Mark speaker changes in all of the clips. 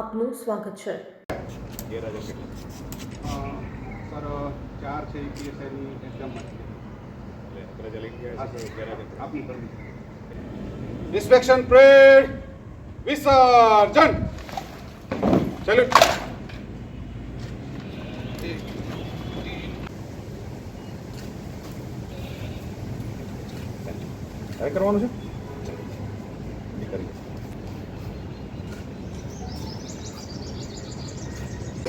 Speaker 1: આપનું સ્વાગત છે.
Speaker 2: સર ચાર છે પીએસઆઈની? આપની ઇન્સ્પેક્શન પ્રેડ વિસર્જન. ચલો.
Speaker 3: કાંઈ કરવાનું છે?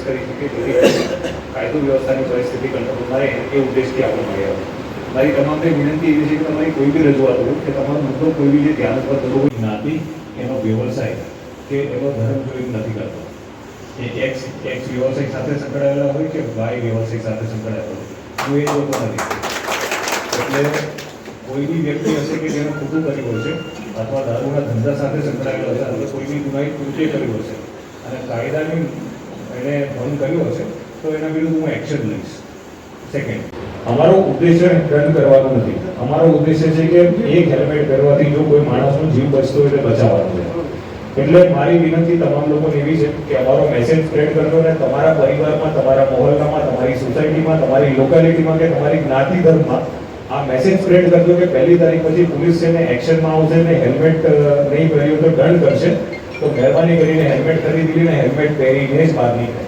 Speaker 3: કરી
Speaker 4: શકે જેથી કાયદો વ્યવસ્થાની પરિસ્થિતિ કંટ્રોલ થાય એ ઉદ્દેશથી આપણે મળી આવે મારી તમામને વિનંતી એવી છે કે તમારી કોઈ બી રજૂઆત હોય કે તમારો મુદ્દો કોઈ બી જે ધ્યાન ઉપર હોય જ્ઞાતિ, એનો વ્યવસાય કે એનો ધર્મ જોઈ નથી કરતો. એ એક્સ એક્સ વ્યવસાય સાથે સંકળાયેલા હોય કે વાય વ્યવસાય સાથે સંકળાયેલા હોય? હું એ જોતો નથી એટલે કોઈ બી વ્યક્તિ હશે કે જેનો ખોટું કર્યું હશે અથવા દારૂના ધંધા સાથે સંકળાયેલો હશે, અથવા કોઈ બી ગુનાહિત કૃત્ય કર્યું હશે અને કાયદાની એણે ભંગ કર્યો હશે, તો એના વિરુદ્ધ હું એક્શન લઈશ. સેકન્ડ અમારો ઉદ્દેશ્ય દંડ કરવાનો નથી. અમારો ઉદ્દેશ્ય છે કે એક હેલ્મેટ પહેરવાથી જો કોઈ માણસનો જીવ બચતો હોય તો બચાવવાનો છે. એટલે મારી વિનંતી તમામ લોકોને એવી છે કે અમારો મેસેજ સ્પ્રેડ કરજો ને તમારા પરિવારમાં, તમારા મહોલ્લામાં, તમારી સોસાયટીમાં તમારી લોકાલિટીમાં કે તમારી જ્ઞાતિ ધર્મમાં આ મેસેજ સ્પ્રેડ કરજો કે પહેલી તારીખ પછી પોલીસ છે ને એક્શનમાં આવશે ને હેલ્મેટ નહીં પહેર્યું તો દંડ કરશે. તો મહેરબાની કરીને હેલ્મેટ ખરીદી લઈને હેલ્મેટ પહેરીને જ બહાર નીકળે.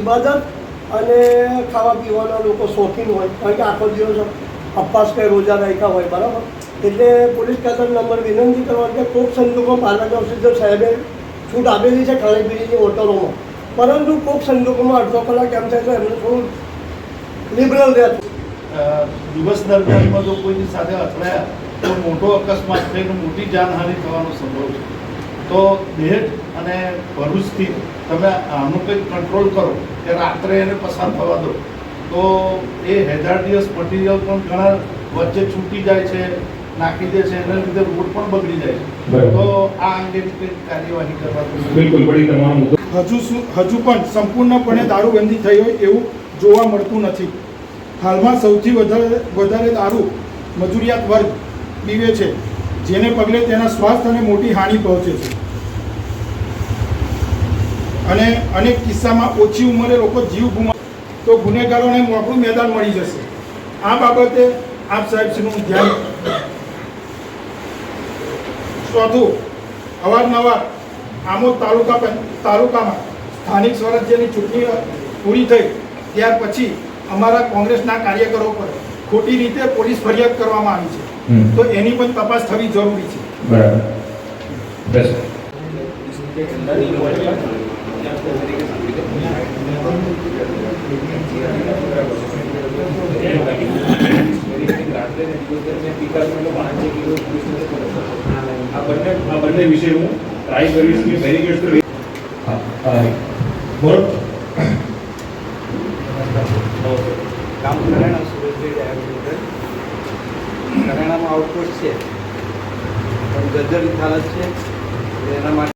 Speaker 5: ઇબાદત અને ખાવા પીવાના લોકો શોખીન હોય કારણ કે આખો દિવસ અપવાસ કે રોજા રાખ્યા હોય બરાબર? એટલે પોલીસ ખાતાનો નંબર વિનંતી કરવાની કે કોક સંજોગો પાલક ઓફિસર સાહેબે છૂટ આપેલી છે ખાણીપીણીની હોટલોમાં પરંતુ કોક સંજોગોમાં અડધો કલાક એમ થાય તો એમને થોડું લિબરલ રહેતું.
Speaker 6: દિવસ દરમિયાનમાં જો કોઈની સાથે અથડાયા તો મોટો અકસ્માત થઈને મોટી જાનહાનિ થવાનો સંભવ છે. તો દહેજ અને ભરૂચથી તમે આનું કંઈક કંટ્રોલ કરો કે રાત્રે એને પસાર થવા દો. તો એ હેઝાર્ડિયસ મટીરિયલ પણ ઘણા વચ્ચે છૂટી જાય છે નાખી દે છે એના લીધે રોડ પણ બગડી જાય છે. તો આ અંગે કાર્યવાહી કરવા
Speaker 4: બિલકુલ પડી તમારો
Speaker 7: હજુ હજુ પણ સંપૂર્ણપણે દારૂબંધી થઈ હોય એવું જોવા મળતું નથી. હાલમાં સૌથી વધારે વધારે દારૂ મજૂરિયાત વર્ગ પીવે છે. જેને પગલે તેના સ્વાસ્થ્યને મોટી હાનિ પહોંચે છે. અને અનેક કિસ્સામાં ઓછી ઉંમરે લોકો જીવ ગુમા તો ગુનેગારોને મોકળું મેદાન મળી જશે. આ બાબતે આપ સાહેબશ્રીનું ધ્યાન ચોથું, અવારનવાર આમોદ તાલુકા તાલુકામાં સ્થાનિક સ્વરાજ્યની ચૂંટણી પૂરી થઈ, ત્યાર પછી અમારા કોંગ્રેસના કાર્યકરો પર ખોટી રીતે પોલીસ ફરિયાદ કરવામાં આવી છે. તો એની પણ તપાસ થવી જરૂરી છે.
Speaker 4: બરાબર. બસ આ બંને આ બંને વિશે હું ટ્રાય કરીશ કે બેરિકેડ તો હા. હા. બોલો
Speaker 2: કામ કરાણા સુરતગઢ આઉટપુટ છે. પણ ગજર હાલત છે. એના માટે